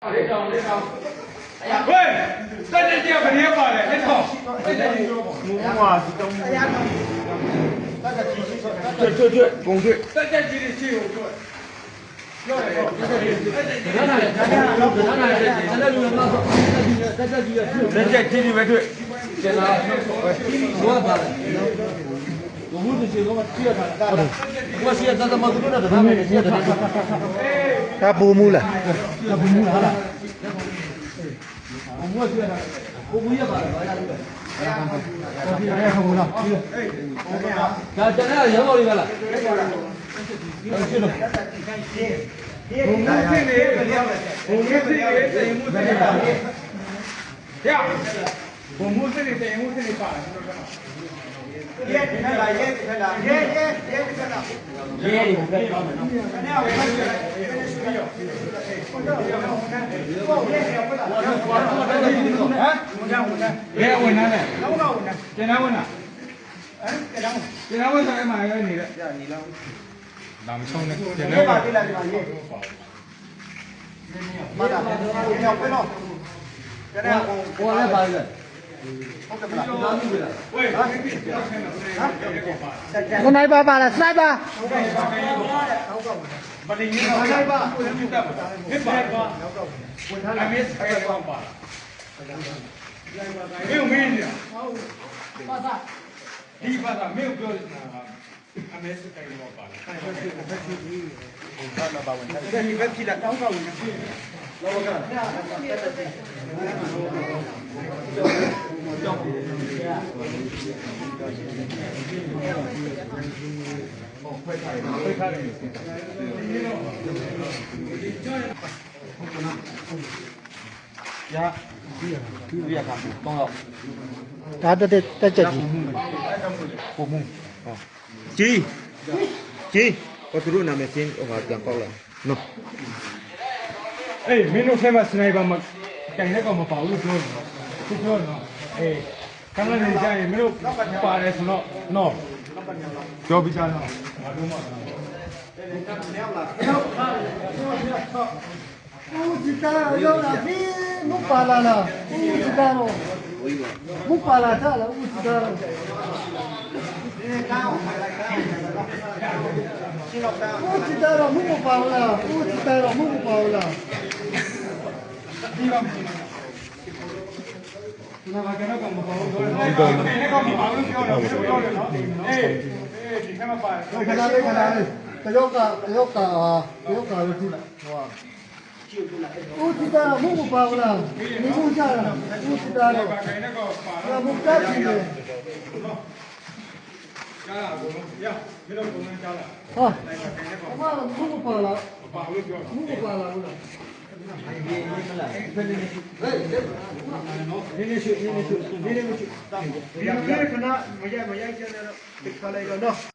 လေးတောင်လေးတောင်ဟေးတက်တက်ကြဘယ်ရပါလဲလက်ထောင်တက်တက်ကြမူဝါဒီတော့ကျွတ်ကျွတ်ကျွတ်ကုန်ကျွတ်တက်တက်ကြီးတွေချီကိုကျွတ်ပြောတယ်ပေါ့တက်တက်ကြီးတက်တက်ကြီးနားနားနားနားလောက်နားနားတက်တက်တက်လူတော့တက်တက်ကြီးတက်တက်ကြီးလက်ချက်ချင်းချင်းပဲတွေ့ကျန်တာဘောပါလား ဘုံမှုစီတော့ကြည့်ရတာဟုတ်တယ်ဘုရားစီကတသမကုလို့တော့ဒါမဲ့စီကတည်းကဒါပူမူလားဘုံမှုလားဘုံမှုစီကဘုံမှုရပါလားဘာရလို့လဲတော်ပြီရခမလားဒါကျန်တဲ့ရောင်းတော်လေးပါလားရှင်းလို့ဘုံမစစ်နေဘုံမစစ်နေတိမ်မှုစစ်နေပါရ ဘုံမစစ်နေတိမ်မှုစစ်နေပါလားကျွန်တော်ကရဲဒီခက်လာရဲဒီခက်လာရဲရဲရဲဒီခက်လာရေးရတယ်ဘယ်ကောင်းမလဲနော်ခဏဝယ်ခက်လာရဲရဲရှိရောဟုတ်ရဲရဲဟုတ်လားဟမ်ဘယ်ဝင်နာလဲလောက်တော့ဝင်ကျန်တဲ့ဝင်နာဟမ်ကြတော့ကျန်တဲ့ဝင်ဆိုင်မှာရဲနေတဲ့ကြာနေလောက်ဒါမချုံနဲ့ကျန်ဒီတဲ့ပါဝင်တိလာဒီပါရဲမတာဘယ်ရောက်ပဲတော့ကြတဲ့ဟိုဟိုလည်းပါလေ ဟုတ်တယ်မလားနားမိပြီလားဝေးဟာဒီပြောဆင်းတော့ဆက်ရပါတက်တက်စနိုက်ပါပါလားစနိုက်ပါမလီရင်တော့ဆိုင်ပါဘယ်မှာပါဟစ်ပါပါဝင်ထားလာမစ်ဆိုင်ပါပါမင်းမင်းညာပါသာဒီပါသာမင်းပြောနေတာအမေစကိုင်တော့ပါလားဒီဘက်ကြည့်လာတောင်းတော့ဝင်လောကက ဒါတက်တက်တက်ချက်ကြီးကြီးကြီးဘာသူတို့နာမည်ချင်းဟိုမှာပြန်ပေါက်လာနော်အေးမင်းတို့ထဲမှာစနိုက်ပါမတိုင်တဲ့ကောင်မပါဘူးလို့ပြောတယ်နော်သူပြောနော်အေး ကံလည်းကြာရင်မင်းတို့ပါတယ်ဆိုတော့နော်ပြောပြကြတော့ငါတို့မှဦးစီတာရောလာပြီမပါလာလားဦးစီတာရောမပါလာတာလားဦးစီတာရောရှင်းတော့တာဦးစီတာရောမမပါလားဦးစီတာရောမမပါလားဒီကောင် နာမကတော့ကောင်မပါဘူးပြောတယ်ဒီကောင်ဒီကောင်မပါဘူးပြောတယ်ပြောတယ်နော်အေးအေးဒီကမှာပါခဏလေးခဏလေးတယောက်ကတယောက်ကတယောက်ကလို့ကြည့်ဟိုဦးစီတာရောမမပါလားမမကြလားဦးစီတာရောပါခိုင်တဲ့ကောင်ပါရတော့မကတ်ပြီလေကြားလာဘူးရမင်းတို့ကလည်းကြားလာဟာဘာမမပါလားပါလို့ပြောမမပါလားဟုတ်လား နေနေရှိနေနေရှိနေနေရှိဒီလိုခဏမရမရကျတဲ့တော့ခလိုက်တော့နော်